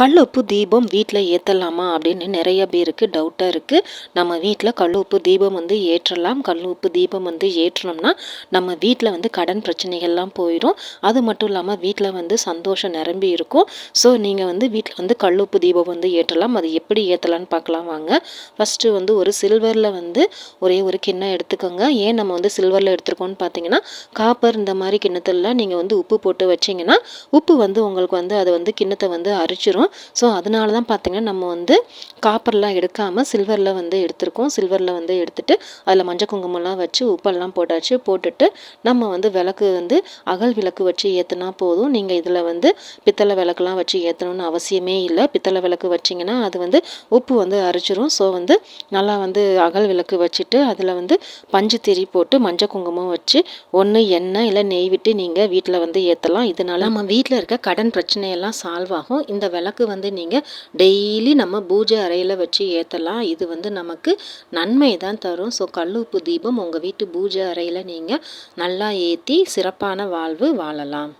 கல் உப்பு தீபம் வீட்டில் ஏற்றலாமா அப்படின்னு நிறைய பேருக்கு டவுட்டாக இருக்குது நம்ம வீட்டில் கல் உப்பு தீபம் வந்து ஏற்றலாம். கல் உப்பு தீபம் வந்து ஏற்றினோம்னா நம்ம வீட்டில் வந்து கடன் பிரச்சனைகள்லாம் போயிடும். அது மட்டும் இல்லாமல் வீட்டில் வந்து சந்தோஷம் நிரம்பி இருக்கும். ஸோ நீங்கள் வந்து வீட்டில் வந்து கல் உப்பு தீபம் வந்து ஏற்றலாம். அது எப்படி ஏற்றலான்னு பார்க்கலாம் வாங்க. ஃபஸ்ட்டு வந்து ஒரு சில்வரில் வந்து ஒரே ஒரு கிண்ணம் எடுத்துக்கோங்க. ஏன் நம்ம வந்து சில்வரில் எடுத்துருக்கோம்னு பார்த்தீங்கன்னா காப்பர் இந்த மாதிரி கிண்ணத்தில் நீங்கள் வந்து உப்பு போட்டு வச்சிங்கன்னா உப்பு வந்து உங்களுக்கு வந்து அதை வந்து கிண்ணத்தை வந்து அரிச்சிரும். ஸோ அதனால தான் பார்த்திங்கன்னா நம்ம வந்து காப்பர்லாம் எடுக்காமல் சில்வரில் வந்து எடுத்திருக்கோம். சில்வரில் வந்து எடுத்துகிட்டு அதில் மஞ்சள் குங்குமம்லாம் வச்சு உப்பெல்லாம் போட்டாச்சு. போட்டுட்டு நம்ம வந்து விளக்கு வந்து அகல் விளக்கு வச்சு ஏற்றுனா போதும். நீங்கள் இதில் வந்து பித்தளை விளக்குலாம் வச்சு ஏற்றணும்னு அவசியமே இல்லை. பித்தளை விளக்கு வச்சிங்கன்னா அது வந்து உப்பு வந்து அரைச்சிரும். ஸோ வந்து நல்லா வந்து அகல் விளக்கு வச்சுட்டு அதில் வந்து பஞ்சு திரி போட்டு மஞ்சள் குங்குமம் வச்சு ஒன்று எண்ணெய் இல்லை நெய் விட்டு நீங்கள் வீட்டில் வந்து ஏற்றலாம் இதனால நம்ம வீட்டில் இருக்க கடன் பிரச்சனையெல்லாம் சால்வ் ஆகும். இந்த விளக்கு விளக்கு வந்து நீங்கள் டெய்லி நம்ம பூஜை அறையில் வச்சு ஏற்றலாம் இது வந்து நமக்கு நன்மை தான் தரும். ஸோ கல்லுப்பு தீபம் உங்கள் வீட்டு பூஜை அறையில் நீங்கள் நல்லா ஏற்றி சிறப்பான வாழ்வு வாழலாம்.